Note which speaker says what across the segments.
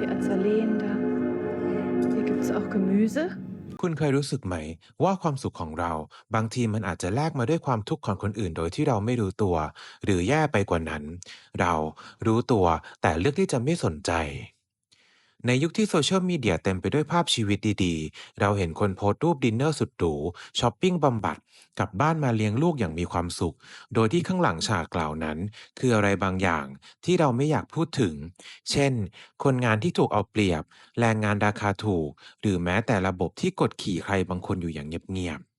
Speaker 1: die Azaleen da. Hier gibt es auch Gemüse.
Speaker 2: คุณเคยรู้สึกไหม ว่าความสุขของเรา บางทีมันอาจจะแลกมาด้วยความทุกข์ของคนอื่นโดยที่เราไม่รู้ตัว หรือแย่ไปกว่านั้น เรารู้ตัวแต่เลือกที่จะไม่สนใจ ในยุคที่โซเชียลมีเดียเต็มไปด้วยภาพชีวิตดีๆ เราเห็นคนโพสต์รูปดินเนอร์สุดหรูช้อปปิ้งบำบัด กลับบ้านมาเลี้ยงลูกอย่างมีความสุข โดยที่ข้างหลังฉากกล่าวนั้น คืออะไรบางอย่างที่เราไม่อยากพูดถึง เช่น คนงานที่ถูกเอาเปรียบ แรงงานราคาถูก หรือแม้แต่ระบบที่กดขี่ใครบางคนอยู่อย่างเงียบๆ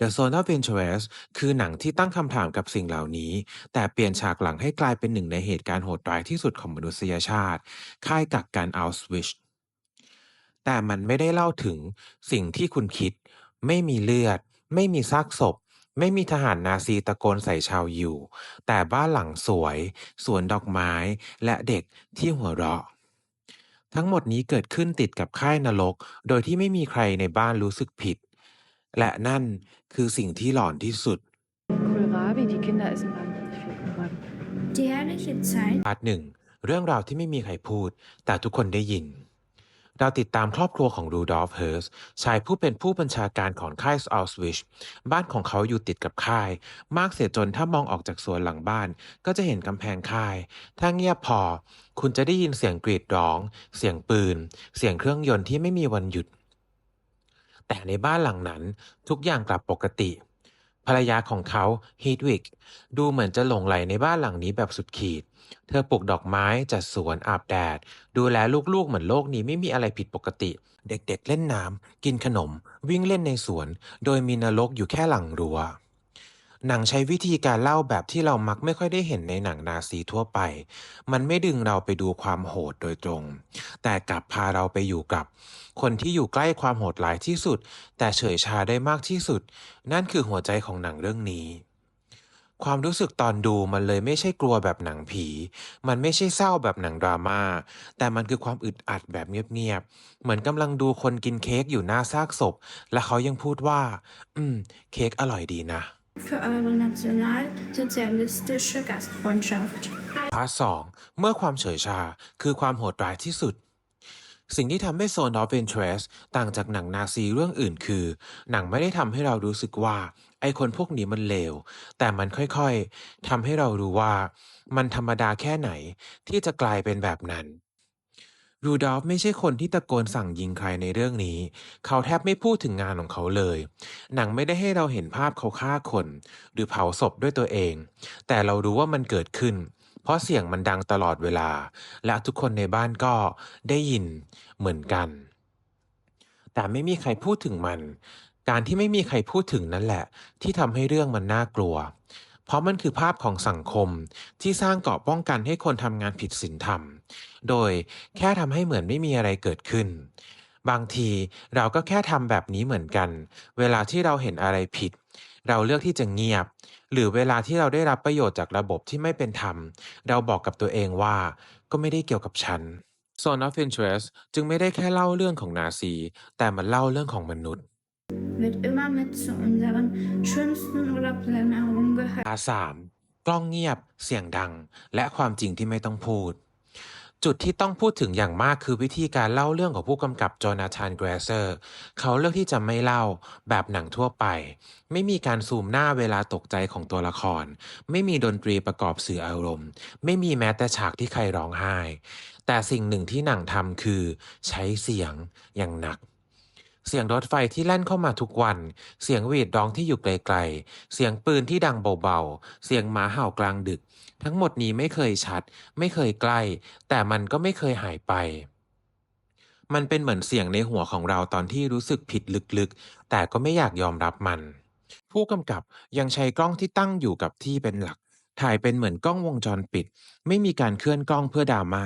Speaker 2: The Zone of Interest คือหนังที่ตั้งคำถามกับสิ่งเหล่านี้ แต่เปลี่ยนฉากหลังให้กลายเป็นหนึ่งในเหตุการณ์โหดร้ายที่สุดของมนุษยชาติ ค่ายกักกันอัลสวิชแต่มันไม่ได้เล่าถึงสิ่งที่คุณคิด ไม่มีเลือด ไม่มีซากศพ ไม่มีทหารนาซีตะโกนใส่ชาวอยิวแต่บ้านหลังสวย สวนดอกไม้ และเด็กที่หัวเราะทั้งหมดนี้เกิดขึ้นติดกับค่ายนรก โดยที่ไม่มีใครในบ้านรู้สึกผิด และนั่นคือสิ่งที่หลอนที่สุด
Speaker 1: Kohlrabi, die Kinder essen beim viel Kohlrabi.
Speaker 3: Die herrliche Zeit
Speaker 2: พาร์ทหนึ่งเรื่องราวที่ไม่มีใครพูด แต่ทุกคนได้ยิน เราติดตามครอบครัวของรูดอล์ฟเฮิร์สชายผู้เป็นผู้บัญชาการของค่ายอัลสวิชบ้านของเขาอยู่ติดกับค่าย มากเสียจนถ้ามองออกจากสวนหลังบ้าน ก็จะเห็นกำแพงค่าย ถ้าเงียบพอ คุณจะได้ยินเสียงกรีดร้อง เสียงปืน เสียงเครื่องยนต์ที่ไม่มีวันหยุด แต่ในบ้านหลังนั้นทุกอย่างกลับปกติ ภรรยาของเขาฮีทวิกดูเหมือนจะหลงไหลในบ้านหลังนี้แบบสุดขีด เธอปลูกดอกไม้จัดสวนอาบแดด ดูแลลูกๆเหมือนโลกนี้ไม่มีอะไรผิดปกติ เด็กๆเล่นน้ำกินขนม วิ่งเล่นในสวน โดยมีนรกอยู่แค่หลังรั้ว หนังใช้วิธีการเล่าแบบที่เรามักไม่ค่อยได้เห็นในหนังนาซีทั่วไป มันไม่ดึงเราไปดูความโหดโดยตรง แต่กลับพาเราไปอยู่กับ คนที่อยู่ใกล้ความโหดร้ายที่สุด แต่เฉยชาได้มากที่สุด นั่นคือหัวใจของหนังเรื่องนี้ความรู้สึกตอนดูมันเลยไม่ใช่กลัวแบบหนังผี มันไม่ใช่เศร้าแบบหนังดราม่า แต่มันคือความอึดอัดแบบเงียบๆ เหมือนกำลังดูคนกินเค้กอยู่หน้าซากศพ และเขายังพูดว่า อืม เค้กอร่อยดีนะ
Speaker 3: für eure nationalsozialistische Gastfreundschaft.
Speaker 2: พาร์ทสองเมื่อความเฉยชาคือความโหดร้ายที่สุด สิ่งที่ทำให้ Zone of Interest ต่างจากหนังนาซีเรื่องอื่นคือ หนังไม่ได้ทำให้เรารู้สึกว่า ไอคนพวกนี้มันเลว แต่มันค่อยๆทำให้เรารู้ว่า มันธรรมดาแค่ไหนที่จะกลายเป็นแบบนั้น รูดอล์ฟไม่ใช่คนที่ตะโกนสั่งยิงใครในเรื่องนี้ เขาแทบไม่พูดถึงงานของเขาเลย หนังไม่ได้ให้เราเห็นภาพเขาฆ่าคน หรือเผาศพด้วยตัวเอง แต่เรารู้ว่ามันเกิดขึ้น เพราะเสียงมันดังตลอดเวลา และทุกคนในบ้านก็ได้ยินเหมือนกัน แต่ไม่มีใครพูดถึงมัน การที่ไม่มีใครพูดถึงนั่นแหละ ที่ทำให้เรื่องมันน่ากลัวเพราะมันคือภาพของสังคมที่สร้างเกราะป้องกันให้คนทำงานผิดศีลธรรม โดยแค่ทำให้เหมือนไม่มีอะไรเกิดขึ้น บางทีเราก็แค่ทำแบบนี้เหมือนกัน เวลาที่เราเห็นอะไรผิด เราเลือกที่จะเงียบ หรือเวลาที่เราได้รับประโยชน์จากระบบที่ไม่เป็นธรรม เราบอกกับตัวเองว่า ก็ไม่ได้เกี่ยวกับฉัน Zone of Interest จึงไม่ได้แค่เล่าเรื่องของนาซี แต่มันเล่าเรื่องของมนุษย์
Speaker 3: Wird immer mit zu unseren schönsten Urlaubserinnerungen gehört.
Speaker 2: พาร์ทสามกล้องเงียบ เสียงดัง และความจริงที่ไม่ต้องพูด จุดที่ต้องพูดถึงอย่างมากคือวิธีการเล่าเรื่องของผู้กำกับโจนาธานเกรเซอร์ เขาเลือกที่จะไม่เล่าแบบหนังทั่วไป ไม่มีการซูมหน้าเวลาตกใจของตัวละคร ไม่มีดนตรีประกอบสื่ออารมณ์ ไม่มีแม้แต่ฉากที่ใครร้องไห้ แต่สิ่งหนึ่งที่หนังทำคือ ใช้เสียงอย่างหนัก เสียงรถไฟที่แล่นเข้ามาทุกวัน เสียงหวีดร้องที่อยู่ไกลๆ เสียงปืนที่ดังเบาๆ เสียงหมาเห่ากลางดึก ทั้งหมดนี้ไม่เคยชัด ไม่เคยใกล้ แต่มันก็ไม่เคยหายไป มันเป็นเหมือนเสียงในหัวของเราตอนที่รู้สึกผิดลึกๆ แต่ก็ไม่อยากยอมรับมัน ผู้กำกับยังใช้กล้องที่ตั้งอยู่กับที่เป็นหลัก ถ่ายเป็นเหมือนกล้องวงจรปิด ไม่มีการเคลื่อนกล้องเพื่อดราม่า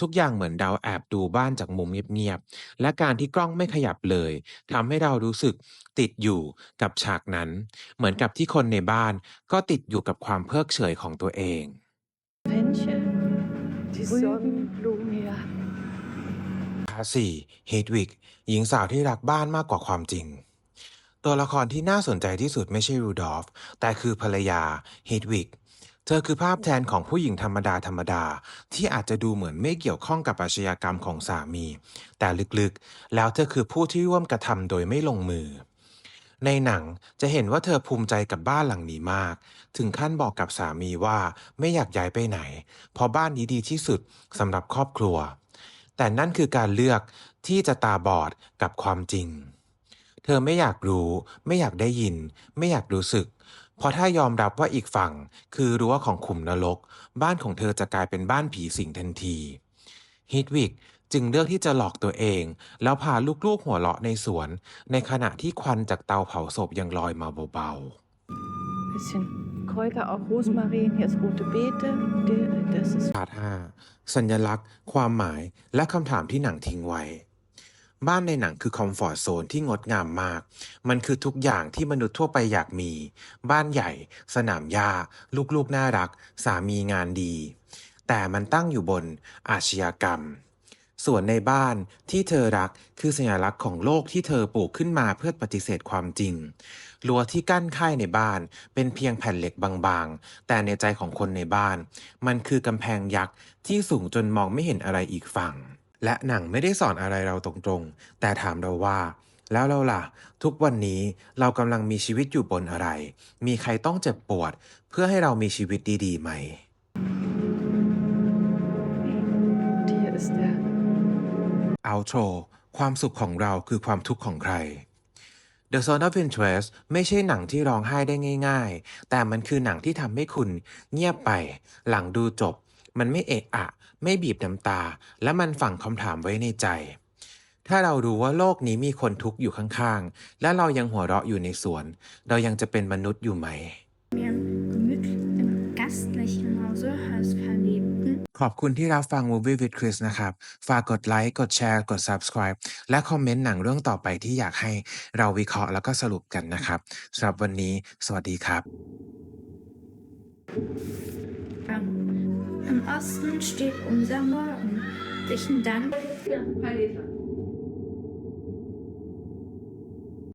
Speaker 2: ทุกอย่างเหมือนดาวแอบดูบ้านจากมุมเงียบๆ และการที่กล้องไม่ขยับเลยทำให้เรารู้สึกติดอยู่กับฉากนั้น เหมือนกับที่คนในบ้านก็ติดอยู่กับความเพิกเฉยของตัวเอง
Speaker 1: Fenchel. Die Sonnenblumen, ja.
Speaker 2: พาร์ทสี่เฮดวิกหญิงสาวที่รักบ้านมากกว่าความจริงตัวละครที่น่าสนใจที่สุดไม่ใช่รูดอล์ฟแต่คือภรรยาเฮดวิก ธอคือภาพแทนของผู้หญิงธรรมดาธรรมดา ที่อาจจะดูเหมือนไม่เกี่ยวข้องกับอาชญากรรมของสามี แต่ลึกๆ แล้วเธอคือผู้ที่ร่วมกระทำโดยไม่ลงมือ ในหนังจะเห็นว่าเธอภูมิใจกับบ้านหลังนี้มาก ถึงขั้นบอกกับสามีว่าไม่อยากย้ายไปไหน เพราะบ้านนี้ดีที่สุดสำหรับครอบครัว แต่นั่นคือการเลือกที่จะตาบอดกับความจริง เธอไม่อยากรู้ ไม่อยากได้ยิน ไม่อยากรู้สึก เพราะถ้ายอมรับว่าอีกฝั่งคือรั้วของขุมนรก บ้านของเธอจะกลายเป็นบ้านผีสิงทันทีฮิตวิกจึงเลือกที่จะหลอกตัวเอง แล้วพาลูกๆหัวเราะในสวน ในขณะที่ควันจากเตาเผาศพยังลอยมาเบา
Speaker 1: Bisschen Kräuter, auch Rosmarin, hier ist rote Beete. Die- Das ist
Speaker 2: ๆพาร์ทห้าสัญลักษณ์ ความหมายและคำถามที่หนังทิ้งไว้ บ้านในหนังคือคอมฟอร์ z โซนที่งดงามมาก มันคือทุกอย่างที่มนุษย์ทั่วไปอยากมี บ้านใหญ่ สนามหญ้า ลูกๆ น่ารัก สามีงานดี แต่มันตั้งอยู่บนอาชญากรรม ส่วนในบ้านที่เธอรักคือสัญลักษณ์ของโลกที่เธอปลูกขึ้นมาเพื่อปฏิเสธความจริง รั้วที่กั้นค่ายในบ้าน เป็นเพียงแผ่นเหล็กบางๆ แต่ในใจของคนในบ้าน มันคือกำแพงยักษ์ที่สูงจนมองไม่เห็นอะไรอีกฝั่ง และหนังไม่ได้สอนอะไรเราตรงๆ แต่ถามเราว่า แล้วเราล่ะ ทุกวันนี้เรากำลังมีชีวิตอยู่บนอะไร มีใครต้องเจ็บปวด เพื่อให้เรามีชีวิตดีๆไหม
Speaker 1: Und hier ist der
Speaker 2: เอาโทรความสุขของเราคือความทุกข์ของใคร The Zone of Interest ไม่ใช่หนังที่ร้องไห้ได้ง่าย ๆ แต่มันคือหนังที่ทำให้คุณเงียบไป หลังดูจบ มันไม่เอะอะ ไม่บีบน้ำตา และมันฝังคำถามไว้ในใจ ถ้าเรารู้ว่าโลกนี้มีคนทุกข์อยู่ข้างๆ และเรายังหัวเราะอยู่ในสวน เรายังจะเป็นมนุษย์อยู่ไหม
Speaker 3: mir gemütlich im gastlichen Hause als Verliebten
Speaker 2: ขอบคุณที่รับฟัง Movie with Chris นะครับ ฝากกดไลค์ กดแชร์ กด subscribe และคอมเมนต์หนังเรื่องต่อไปที่อยากให้เราวิเคราะห์แล้วก็สรุปกันนะครับสำหรับวันนี้ สวัสดีครับ
Speaker 3: Im Osten steht unser Morgen. Herzlichen Dank.
Speaker 4: Ja.